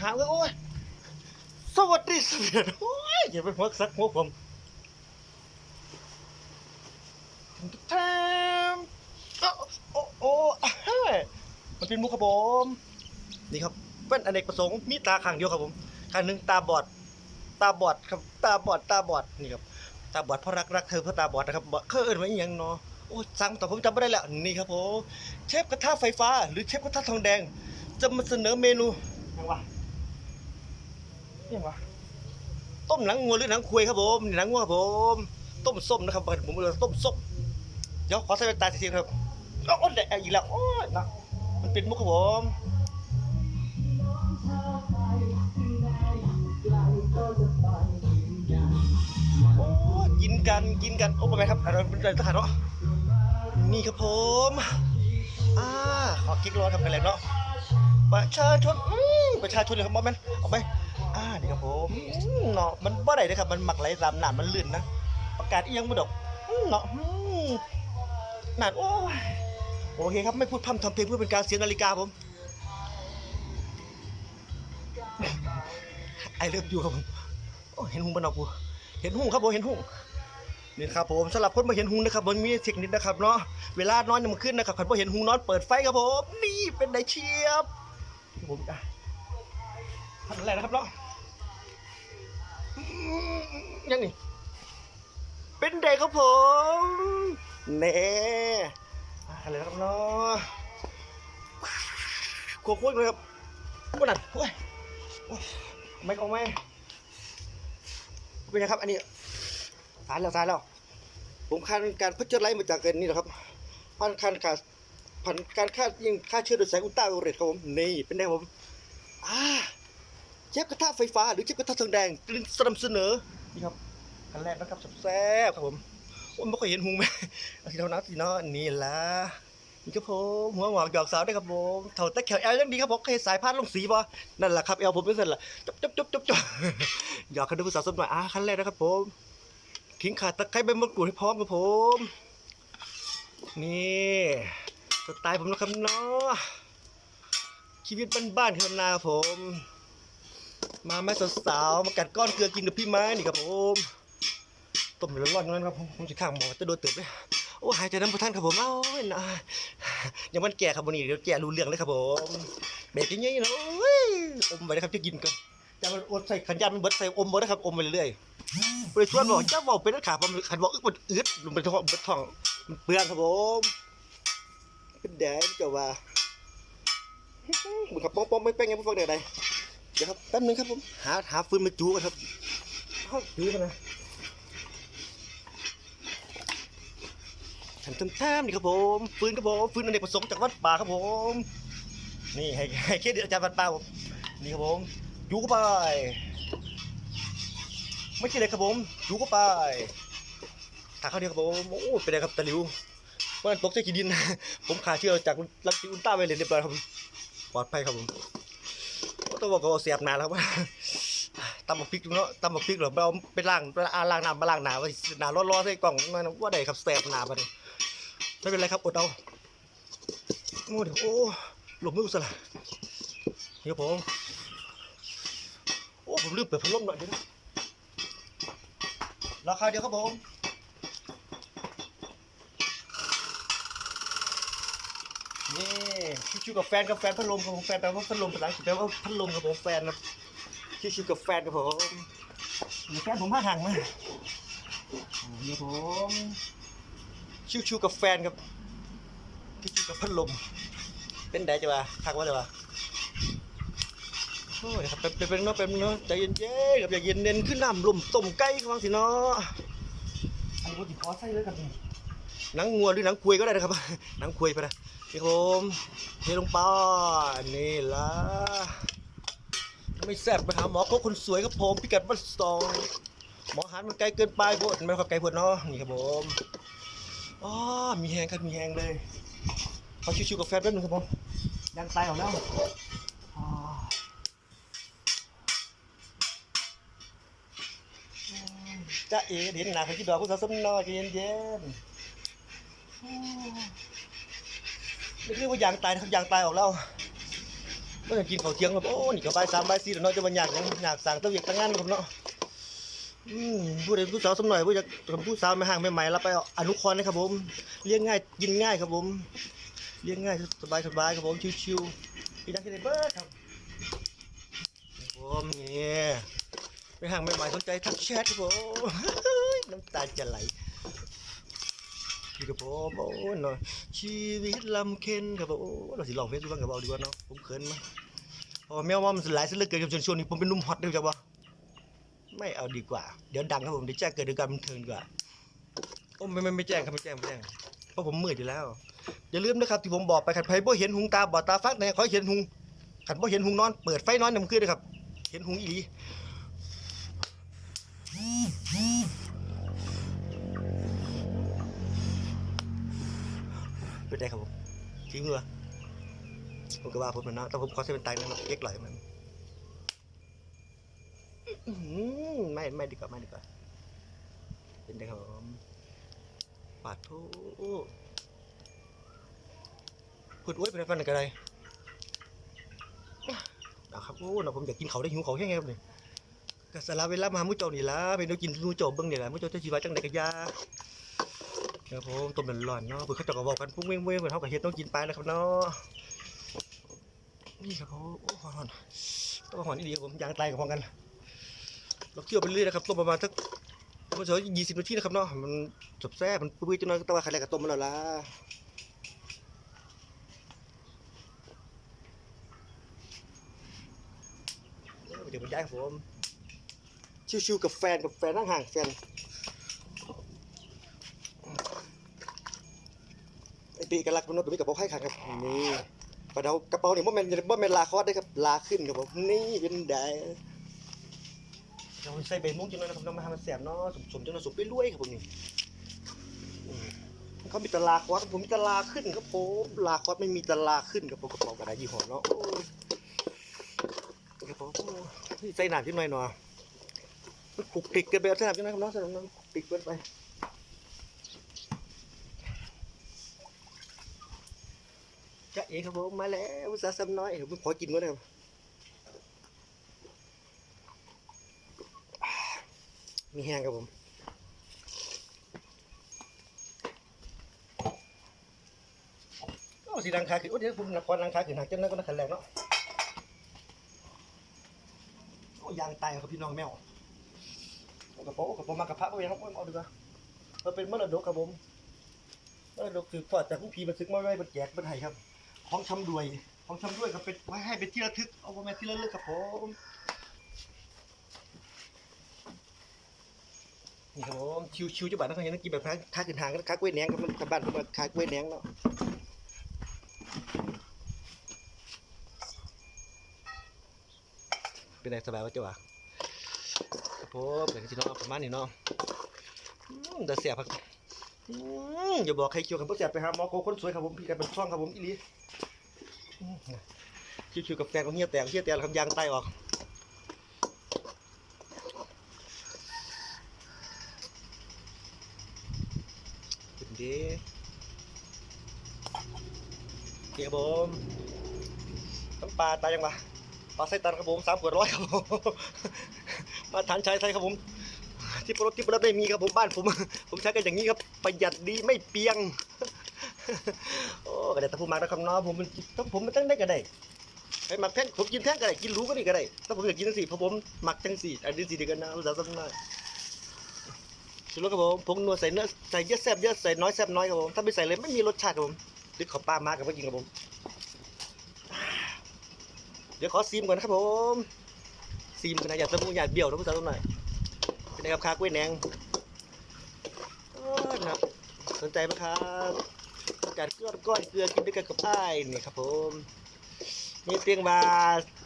หาเลยโอ้ยสวัสดีเสวียนโอ้ยอย่าไปหัวซักหัวผมแทมโอ้โอ้โอ้มันเป็นมุกครับผมนี่ครับเป็นอเนกประสงค์มีตาข้างเดียวครับผมข้างหนึ่งตาบอด ตาบอดครับ ตาบอดตาบอดนี่ครับตาบอดเพราะรักรักเธอเพราะตาบอดนะครับบอกเขาเอิ้นไว้อหยังเนาะโอ้สั่งต่อผมจำไม่ได้แล้วนี่ครับผมเชฟกระทะไฟฟ้า หรือเชฟกระทะทองแดง จะมาเสนอเมนูยังวะ ยังวะต้มหนังงัวหรือหนังควยครับผมหนังงัวครับผม ต้มส้มนะครับผมเลยต้มส้มเดี๋ยวขอใส่แว่นตาทีครับโอ้ยแดดอีกแล้วโอ้ยนะมันเป็นมุกครับผมโอ้กินกันกินกันโอ้เป็นไงครับอะไรเป็นอะไรทหารเนาะนี่ครับผมอ่าขอกิ๊กร้อนทำกันเลยเนาะประชาชนประชาชนเลยครับบอมแมนเอาไป อ่านี่ครับผมอืมเนาะมันบ่ได้นะครับ มันหมักไหลตามน้ำมันลื่นนะประกาศเอียงบ่ดอกอืมเนาะอืมนั่นโอ้ยโอเคครับ ไม่พูดพร่ำทำเพลงเพื่อเป็นการเสียนาฬิกาผม ไอเลิฟอยู่ครับผมโอ้เห็นหุงบนเอากูเห็นหุงครับผมเห็นหุงนี่ครับผมสำหรับคนมาเห็นหุงนะครับมันมีเทคนิคนะครับเนาะเวลานอนยังมันขึ้นนะครับใครบ่เห็นหุงนอนเปิดไฟครับผมนี่เป็นไดเชียบผมอะทำอะไรนะครับเนาะ ยังนี่เป็นเด็กครับผมเน่อะอะไรครับเนาะขวบๆเลยครับวันนั้นโอ้ยไม่เอาไม่เป็นไงครับอันนี้สายแล้วสายแล้วผมคาดการพัชเจอร์ไลมาจากเกินนี่แหละครับพันการขาดพันการฆ่ายิงฆ่าเชื้อโดยแสงอุลตราไวโอเลตครับผมนี่เป็นไงผมอ่า เชฟกระทะไฟฟ้าหรือเชฟกระทะทองแดงกลิ่นสนำเสนอนี่ครับอันแรกนะครับแซ่บๆครับผมโอ้ยไม่ค่อยเห็นหุงไหมเอาทีเท่านั้นสิเนาะนี่ละนี่ครับผมหัวหงอกหยอกสาวได้ครับผมเท่าตะแขวแอลยังดีครับผมเคยสายพานลงสีป่ะนั่นแหละครับแอลผมเป็นเส้นละจบจบจบจบจบหยอกกันดูสาวสมหน่อยอ่าขั้นแรกนะครับผมขิงขาดตะไคร้ใบมะกรูดให้พร้อมครับผม นี่สไตล์ผมนะครับเนาะชีวิตบ้านๆครับนาผม มาแม่สาวๆมากัดก้อนเกลือกินกับพี่ไม้นี่ครับผมต้มร้อนๆนั่นครับผมผมจะข้างหมอจะโดนเติบเลยโอ้หายใจน้ำประท่านครับผมเอ้านะยังมันแก่ครับวันนี้เดี๋ยวแก่รู้เรื่องเลยครับผมเบรกยังไงเนาะโอ้ยอมไปนะครับจะกินกันจะมันอดใส่ขันยามันเบิดใส่อมเบิดนะครับอมไปเรื่อยๆไปชวนบอกเจ้าบอกเป็นนักข่าวผมขันบอกอึดมันอึดมันเป็นท้องเบิดท้องมันเปลืองครับผมเป็นแดงเจ้าว่ามึงขับป้องป้องไม่แป้งยังไม่ฟังเดี๋ยวใด ดี๋ยวครับแป๊บนึงครับผมหาหาฟืนมาจูกันครับเข้าถือกันนะทำทำทำนี่ครับผมฟืนครับผมฟืนอเนกประสงค์จากวัดป่าครับผม นี่ให้ให้เครดิตอาจารย์วัดป่าผมนี่ครับผมจูเข้าไป ไม่ใช่เลยครับผมจูเข้าไปถาเข้าเดียวครับผมโอ้เป็นไงครับตะหลิวว่าตกใจขี้ดิน ผมขาเชื่อจากลักซิอุลตร้าไปเลยเรียบร้อยครับผมปลอดภัยครับผม ต้องบอกว่าเสียบนานแล้วว่าตำบักพริกเนาะตำบักพริกเหรอเราไปล้างไปล้างน้ำมาล้างหนาไว้หนาร้อนๆใส่กล่องมันว่าได้ครับแสบหนาไปเลยไม่เป็นไรครับอดเอาโอ้เดี๋ยวโอ้หลบมือสละนี่ครับผมโอ้ผมลืมเปิดพัดลมหน่อยเดี๋ยวนะราคาเดียวครับผมนี่ ชิวๆกับแฟนกับแฟนพัดลมครับผมแฟนแปลว่าพัดลมภาษาอังกฤษแปลว่าพัดลมครับผมแฟนครับชิวๆกับแฟนครับผมเดี๋ยวแฟนผมพาห่างมาอ่านี่ผมชิวๆกับแฟนครับชิวๆกับพัดลม เป็นไดจะว่าทักว่าจะว่าโอ้ยครับเป็นเป็นเป็นเนาะเป็นเนาะใจเย็นๆกับอย่าเย็นเน้นขึ้นน้ำลมต้มไก่ฟังสิเนาะอันนี้ผมติขอใส่เลยครับนี่หนังงัวหรือหนังควยก็ได้นะครับหนังควยไปนะนี่ ครับผมเทลงไปนี่ละไม่แซ่บไปหาหมอก็คนสวยครับผมพิกัดบ้านสองหมอหันมันไกลเกินไปโพดไม่ครับไกลโพดเนาะนี่ครับผมอ๋อมีแหงครับมีแหงเลยเขอชิวๆกับแฟนแป๊บนึงครับผมยังตายออกแล้วอ่าจ้าเอ๋เห็นหนาเขาคิดดอกคุณสาวสมน้อยเย็นๆ ไม่เรียกว่ายางตายนะครับยางตายออกแล้วมื่อกินข้าวเที่ยงครับโอ้นี่ก็บ่ายสามใบสี่แล้วเนาะจะมันอยากหยังอยากสั่งเต้าเวียกตั้งงานครับเนาะผู้ใดผู้สาวสมหน่อยผู้จะผู้สาวไม่ห่างไม่ใหม่รับไปอนุคราะห์นะครับผมเลี้ยงง่ายกินง่ายครับผมเลี้ยงง่ายสบายสบายครับผมชิวๆพี่นักที่ได้เบิร์ดครับครับผมนี่ไม่ห่างไม่ใหม่สนใจทักแชทครับผมน้ำตาจะไหล พี่กับผมโอ้เนาะชีวิตลำเค็นครับผมโอ้เราสิลองเพลงดูบ้างกับเอาดีกว่าเนาะผมเขินมาเพราะว่าแมวว่ามันหลายเส้นเลือดเกินกับชวนนี้ผมเป็นนุ่มฮอตด้วยจ้ะบ่ไม่เอาดีกว่า เดี๋ยวดังครับผมเดี๋ยวแจ้งเกิดในการบันเทิงดีกว่าโอ้ไม่ไม่ไม่แจ้งครับไม่แจ้งไม่แจ้งเพราะผมมืดอยู่แล้ว อย่าลืมนะครับที่ผมบอกไปขันไผบ่เห็นหุงตาบอดตาฟักเนี่ยขอเห็นหุงขันบ่เห็นหุงนอนเปิดไฟนอนนำคืนเลยครับ เห็นหุงอีหลี เป็นไงครับผมจริงเหรอผมก็ว่าผมมันนะแต่ผมขอเส้นเป็นไตนะครับเก๊กหลอยมันไม่ไม่ดีกว่าไม่ดีกว่าเป็นไงครับผมปาดโถพูดโอ้ยเป็นฟันอะไรกันเลยนะครับโอ้เนาะผมอยากกินเขาได้หิวเขาแค่ไงครับเนี่ยก็สละเวลามามุ้เจ้านี่ละไปดูกินมุ้เจ้าเบิ่งนี่แหละมุ้เจ้าจะชีวะจังไดก็อยา ครับผมต้มร้อนๆเนาะเพื่อเขาจะก็บอกกันพุ่งเว้งเว้งเหมือนเขากับเฮ็ดต้องกินไปแล้วครับเนาะนี่ครับผมโอ้หอนๆต้องหอนนี่ดีครับผมยางตายกับพร้อมกันเราเคี่ยวไปเรื่อยนะครับต้มประมาณสักประมาณสักยี่สิบนาทีนะครับเนาะมันจบแซ่บมันปุ้ยๆจังเลยต่ว่าใครแรกก็ต้มมาแล้วล่ะเดี๋ยวผมย้ายครับผมชิวๆกับแฟนกับแฟนนั่งห่างแฟน ไอ้ปีกกระลักมันนกตัวนี้กับพวกไข่ขันครับนี่ปลาเดากระเป๋านี่บ่แม่นบ่แม่นลาคอสได้ครับลาขึ้นครับผมนี่เป็นได้เราใส่ใบมุ้งจังเลยนะครับน้องมาทำมันแสบเนาะสมๆจังเลยสุกไปรวยๆครับผมนี่อืมเขามีแตลาคอสผมมีแตลาขึ้นครับผมลาคอสไม่มีแตลาขึ้นครับผมกระเป๋ากระดาษยี่ห้อเนาะโอ้ยครับผมโอ้ยใส่หนามจังหน่อยเนาะมันคลุกคลิกกันไปเอาใส่หนามจังหน่อยครับเนาะใส่หนามคลุกคลิกเกินไป จะเองครับผมมาแล้วอุตสาหซ้ำน้อยผมขอกินก่อนนะครับมีแห้งครับผมสีดังคาขึ้นโอ้เดี๋ยวผมนครดังคาขึ้นหักจังนั้นก็นักขันแรงเนาะโอ้ยางตายครับพี่น้องแมวกระเป๋าเอากระเป๋ามากระเพาะไปครับเอาดีกว่าเราเป็นมรดกครับผมมรดกสืบทอดจากผู้พีมันซึกมาไว้บนแจกบนไห้ครับ ของชำด้วย ของชำด้วยก็เป็นไว้ให้เป็นที่ระทึกเอาไว้ที่ระลึกครับผมนี่ครับผมชิวชิวๆจังหวัดนครนายกกินแบบค้าขึ้นทางก็ค้ากล้วยแหนงครับมันบ้านผมมาค้ากล้วยแหนงเนาะเป็นไงสบายว่าจ้าวะครับผมเป็นที่น้องประมาณนี้เนาะอืมแต่เสียบครับอย่าบอกใครเกี่ยวกับพวกเสียบไปหาหมอโกคนสวยครับผมพี่กันเป็นช่องครับผมอีลี ชิวๆกับแฟนก็เงียบแตกเงียบแตกแล้วครับยางไตออกเป็นดีเกียร์ผมน้ำปลาตายยังวะปลาไส้ตันครับผมสามขวดร้อยครับผมมาทานชายไทยครับผมที่ปรถที่ปรถได้มีครับผมบ้านผม ผมใช้กันอย่างนี้ครับ ประหยัดดีไม่เปียง กระเด็นตะพูมากนะครับเนาะผมมันต้องผมมันตั้งได้ก็ได้ไอ้หมักแพงผมกินแพงก็ได้กินรู้ก็ดีก็ได้ถ้าผมอยากกินจังสี่เพราะผมหมักจังสี่อันนี้สี่เดียวกันนะภาษาสำนักสุดแล้วครับผมผงนัวใส่เนื้อใส่เยอะแซ่บเยอะใส่น้อยแซ่บน้อยครับผมถ้าไม่ใส่เลยไม่มีรสชาติครับผมดึกขอปลามากกับไม่กินครับผม เดี๋ยวขอซีมก่อนนะครับผมซีมกันนะอย่าสมูอย่าเบี้ยวนะภาษาสำนักเป็นไงครับคากล้วยแหนงนะสนใจไหมครับ การก้อนก้อนเกลือกินด้วยกันกับไอ้ายนี่ครับผมมีเตียงบา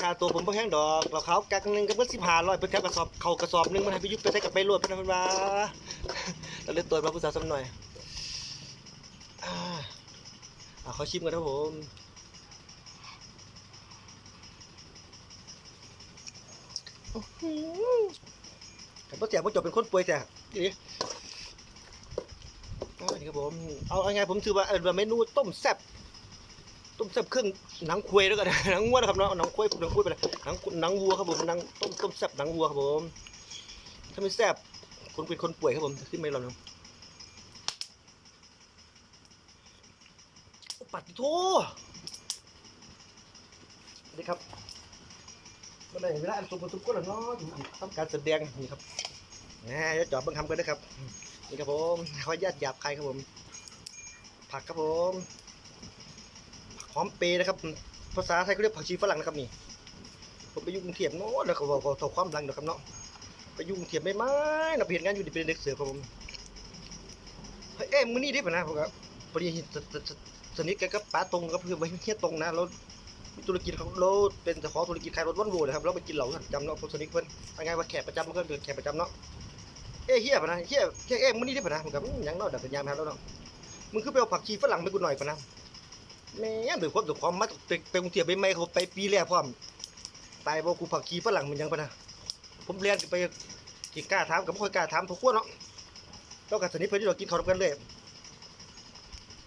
คาตัวผมบ่แพงดอกเราเขากักหนึ่งก็เพิ่น1500เพิ่นแถมกระสอบเขากระสอบหนึ่งมันให้ไปยุบไปใส่กับไปรวดเพิ่นนเพิ่นว่าเราเลยตรวมาผู้สาวสักหน่อยอ่าอ่าชิมกันครับผมอื้อหือแต่บ่เสียบ่จบเป็นคนป่วยแต่นี่ นครับผมเอาไงผมถือว่าเออเมนูต้มแซ่บต้มแซ่บเครื่องหนังควยแล้วกันหนังวัวนะครับเนาะหนังควยหนังควยไปเลยหนังหนังวัวครับผมหนังต้มต้มแซ่บหนังวัวครับผมถ้าไม่แซ่บคนเป็นคนป่วยครับผมขึ้นไม่รอนะปัดโทนี่ครับเมื่อไหร่เวลาอันสมบูรณ์ทุกคนแล้วเนาะอยู่ทำการแสดงนี่ครับนะจะจอบเบังคำกันนะครับ นี่ครับผมขออนุญาตหยาบคายครับผม ผักครับผมหอมเปรย์นะครับ ภาษาไทยเขาเรียกผักชีฝรั่งนะครับนี่ผมไปยุ่งเทพโน้ตแล้วก็บอกว่าเอความรังนะครับเนาะไปยุ่งเทพไม่ไม่นะไปเห็นงานอยู่ดีเป็นเด็กเสือครับผมเฮ้ยเอ้มื้อนี้ได้ปะนะผมครับพอดีสสนิทกันกับป้าตรงครับคือไปเฮียตรงนะรามีธุรกิจของเราเป็นเจ้าของธุรกิจขายรถวันโวนะครับเราไปกินเหล้ากันจำเนาะผมสนิทเพิ่นว่าไงว่าแขกประจำเพิ่นเป็นแขกประจำเนาะ เอ้ยเฮียปะนะเฮียเฮียเอ้ยมื้อนี้ได้ปะนะผมกับยังเนาดับสัญญาณมแล้วเนาะมึงคือไปเอาผักชีฝรั่งไปกูหน่อยปะนะแม่นเป็นความสุขความมาไปไปกรุงเทพไปไม่เขาไปปีแรกพร้อมตายบ่กูผักขี้ฝรั่งมันยังปะนะผมเรียนไปกี่กล้าถามกับบ่ค่อยกล้าถามพวกคนเนาะเราก็สนิทเพิ่นที่เรากินข้าวกันเลย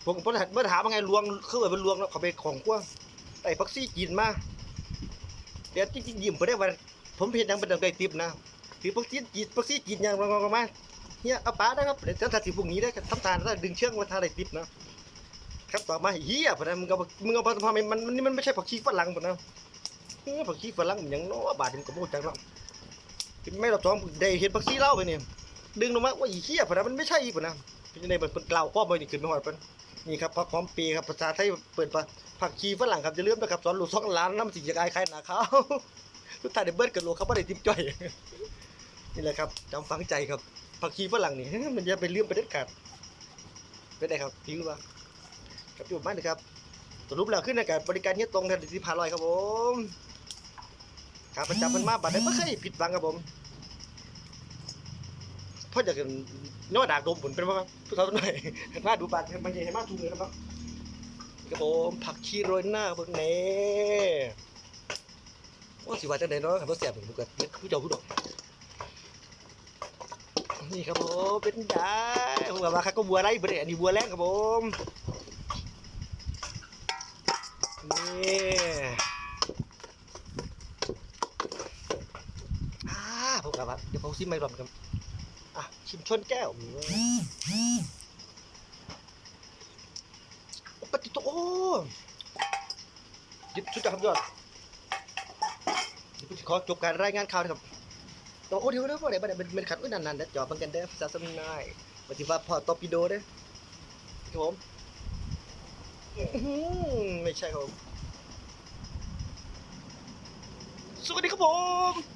ผมผมเมื่อถามว่าไงลวงคือว่าเป็นลวงเนาะเขาไปของกว้างไอ้ผักซี่จีนมาเดี๋ยวจริงๆยิ้มบ่ได้ว่าผมเฮ็ดหยังเป็นดังได้ติบนะ ถือผักซีจีนผักซีจีนหยังมามาเฮียเอาปลานะครับเดี๋ยวถ้าสิพรุ่งนี้ได้ทำทานแล้วดึงเชือกมาทาได้ติบนะครับต่อมาเฮียพะนะมึงเอามึงเอาทำไมมันมันนี่มันไม่ใช่ผักชีฝรั่งปะนะเฮ้ยผักชีฝรั่งมันยังน้อบาดมันก็บ่จักเนาะกินไม่เราท้องได้เห็นผักชีเล่าไปเนี่ยดึงลงมาว่าอีเฮียพะนะมันไม่ใช่ปะนะเป็นในเป็นกล่าวข้อมูลนี่ขึ้นไม่หอดเปิ้นนี่ครับผักหอมปีครับภาษาไทยเปิดปะผักชีฝรั่งครับจะเลื่อมนะครับสอนลูกสองล้านน้ำสิ่งจะกายใคล้ายหนาเขาทุกท่านได้เบิร์ดกันโลเขาไม่ได้ทิปจ่อย นี่แหละครับจำฝังใจครับผักชีฝรั่งนี่มันจะไปเลื่อมไปเด็ดขาดเป็นไงครับทิ้งว่าครับอยู่บ้านนะครับสรุปแล้วขึ้นในการบริการเฮียตรงแทนที่พาลอยครับผมกาประจำมันมาบัดนี้ไม่เคยผิดหวังครับผมเพราะอยากจะย้อดากดมผลเป็นว่าผู้สาวตัวหน่อยมาดูบัตรบางทีให้มาถูกเลยครับครับผมผักชีโรยหน้าเบิ่งแหน่ว่าสิว่าจังไดเนาะครับบ่แซ่บผมก็ผู้เจ้าผู้ดอก นี่ครับผมเป็นได้ผมว่าครับก็บัวไรบ่ได้อันนี้บัวแรงครับผมนี่อ่าผมกลับมาเดี๋ยวผมซิมไม่รอมครับอะชิมชนแก้วโอ้ปฏิโตโอ้ยิบชุดจักรครับยอดเดี๋ยวผมขอจบการรายงานข่าวนะครับ ตัวโอ้เดี๋ยวเดี๋ยวพอไหนบัดนี้มันมันขัดอุ้ยนานๆเดี๋ยวจอบังกันเด้อซาษาสมนายปฏิวัติพอตอปิโดเด้อครับผมไม่ใช่ครับผมสวัสดีครับผม